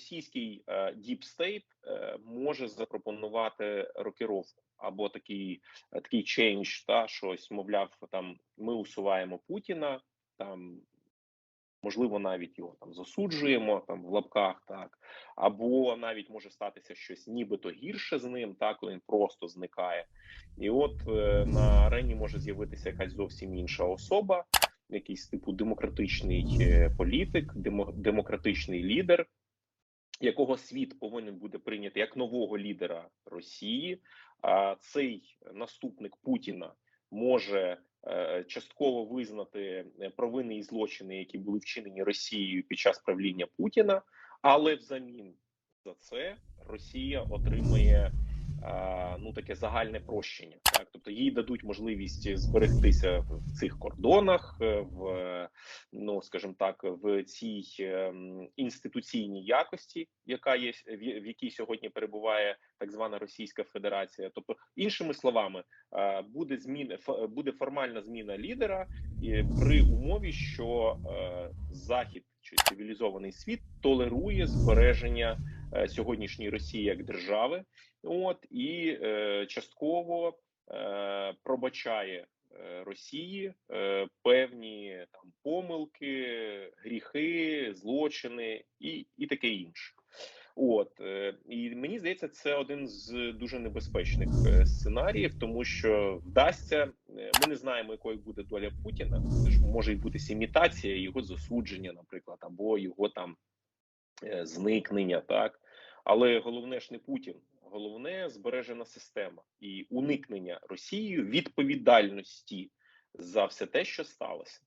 російський е, State е, може запропонувати рокіровку або такий е, такий чейндж, та щось, мовляв, там ми усуваємо Путіна, там можливо навіть його там засуджуємо там в лапках, так або навіть може статися щось нібито гірше з ним, так коли він просто зникає, і от е, на арені може з'явитися якась зовсім інша особа, якийсь типу демократичний політик, демо, демократичний лідер. Якого світ повинен буде прийняти як нового лідера Росії? А цей наступник Путіна може е, частково визнати е, провини і злочини, які були вчинені Росією під час правління Путіна, але взамін за це Росія отримує ну таке загальне прощення. Так, тобто їй дадуть можливість зберегтися в цих кордонах, е, в ну скажімо так, в цій ем, інституційній якості, яка є в якій сьогодні перебуває так звана Російська Федерація. Тобто, іншими словами, е, буде зміна буде формальна зміна лідера при умові, що е, захід чи цивілізований світ толерує збереження е, сьогоднішньої Росії як держави, от і е, частково е, пробачає Росії певні там помилки, гріхи, злочини і, і таке інше. От і мені здається, це один з дуже небезпечних сценаріїв, тому що вдасться. Ми не знаємо, якою буде доля Путіна. Це ж може й бути імітація, його засудження, наприклад, або його там зникнення, так але головне ж не Путін, головне збережена система і уникнення Росією відповідальності за все те, що сталося.